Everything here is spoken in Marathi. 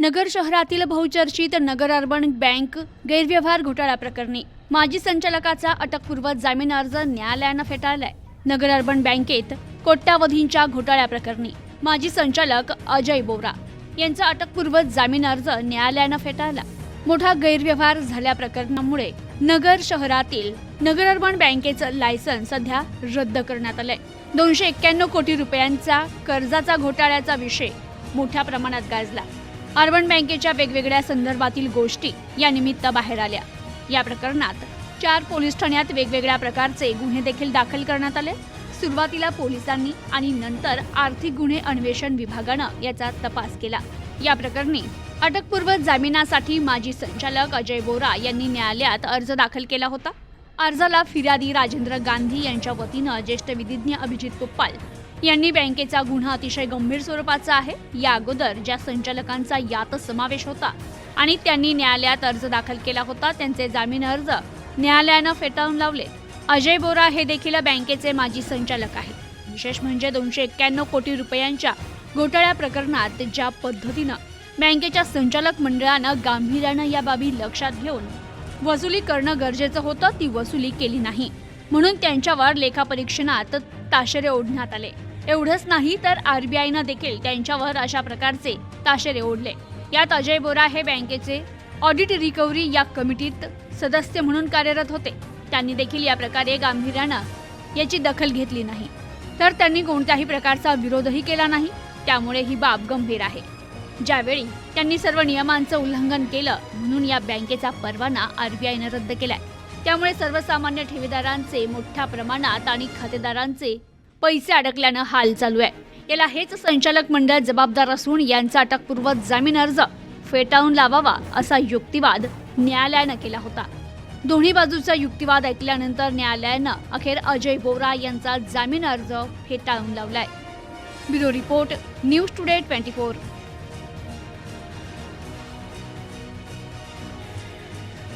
नगर शहरातील बहुचर्चित नगर अर्बन बँक गैरव्यवहार घोटाळा प्रकरणी माजी संचालकाचा अटकपूर्व जामीन अर्ज न्यायालयानं फेटाळलाय. नगर अर्बन बँकेत कोट्यावधींच्या घोटाळ्या प्रकरणी माजी संचालक अजय बोरा यांचा अटकपूर्व जामीन अर्ज न्यायालयानं फेटाळला. मोठा गैरव्यवहार झाल्या प्रकरणामुळे नगर शहरातील नगर अर्बन बँकेचं लायसन्स सध्या रद्द करण्यात आलंय. दोनशे एक्क्याण्णव कोटी रुपयांचा कर्जाचा घोटाळ्याचा विषय मोठ्या प्रमाणात गाजला. अर्बन बँकेच्या वेगवेगळ्या संदर्भातील गोष्टी या निमित्त बाहेर आल्या. या प्रकरणात चार पोलीस ठाण्यात वेगवेगळ्या प्रकारचे गुन्हे देखील दाखल करण्यात आले. सुरुवातीला पोलिसांनी आणि नंतर आर्थिक गुन्हे अन्वेषण विभागानं याचा तपास केला. या प्रकरणी अटकपूर्व जामिनासाठी माजी संचालक अजय बोरा यांनी न्यायालयात अर्ज दाखल केला होता. अर्जाला फिर्यादी राजेंद्र गांधी यांच्या वतीनं ज्येष्ठ विधिज्ञ अभिजित कुप्पाल यांनी बँकेचा गुन्हा अतिशय गंभीर स्वरूपाचा आहे. या अगोदर ज्या संचालकांचा यात समावेश होता आणि त्यांनी न्यायालयात अर्ज दाखल केला होता त्यांचे जामीन अर्ज न्यायालयानं फेटाळून लावले. अजय बोरा हे देखील बँकेचे माजी संचालक आहेत. विशेष म्हणजे दोनशे एक्क्याण्णव कोटी रुपयांच्या घोटाळ्या प्रकरणात ज्या पद्धतीनं बँकेच्या संचालक मंडळानं गांभीर्यानं या बाबी लक्षात घेऊन वसुली करणं गरजेचं होतं ती वसुली केली नाही. म्हणून त्यांच्यावर लेखापरीक्षणात ताशेरे ओढण्यात आले. एवढंच नाही तर आरबीआयनं देखील त्यांच्यावर अशा प्रकारचे ताशेरे ओढले. यात अजय बोरा हे बँकेचे ऑडिट रिकव्हरी या कमिटीत सदस्य म्हणून कार्यरत होते. त्यांनी देखील या प्रकारे गांभीर्यानं याची दखल घेतली नाही. तर त्यांनी कोणत्याही प्रकारचा विरोधही केला नाही. त्यामुळे ही बाब गंभीर आहे. ज्यावेळी त्यांनी सर्व नियमांचं उल्लंघन केलं म्हणून या बँकेचा परवाना आरबीआयनं रद्द केलाय. त्यामुळे सर्वसामान्य ठेवीदारांचे मोठ्या प्रमाणात आणि खातेदारांचे पैसे अडकल्यानं हाल चालू आहे. याला हेच संचालक मंडळ जबाबदार असून यांचा अटकपूर्व जामीन अर्ज फेटाळून लावावा असा युक्तिवाद न्यायालयानं केला होता. दोन्ही बाजूचा युक्तिवाद ऐकल्यानंतर न्यायालयानं अखेर अजय बोरा यांचा जामीन अर्ज फेटाळून लावलाय. Bureau report news today twenty four.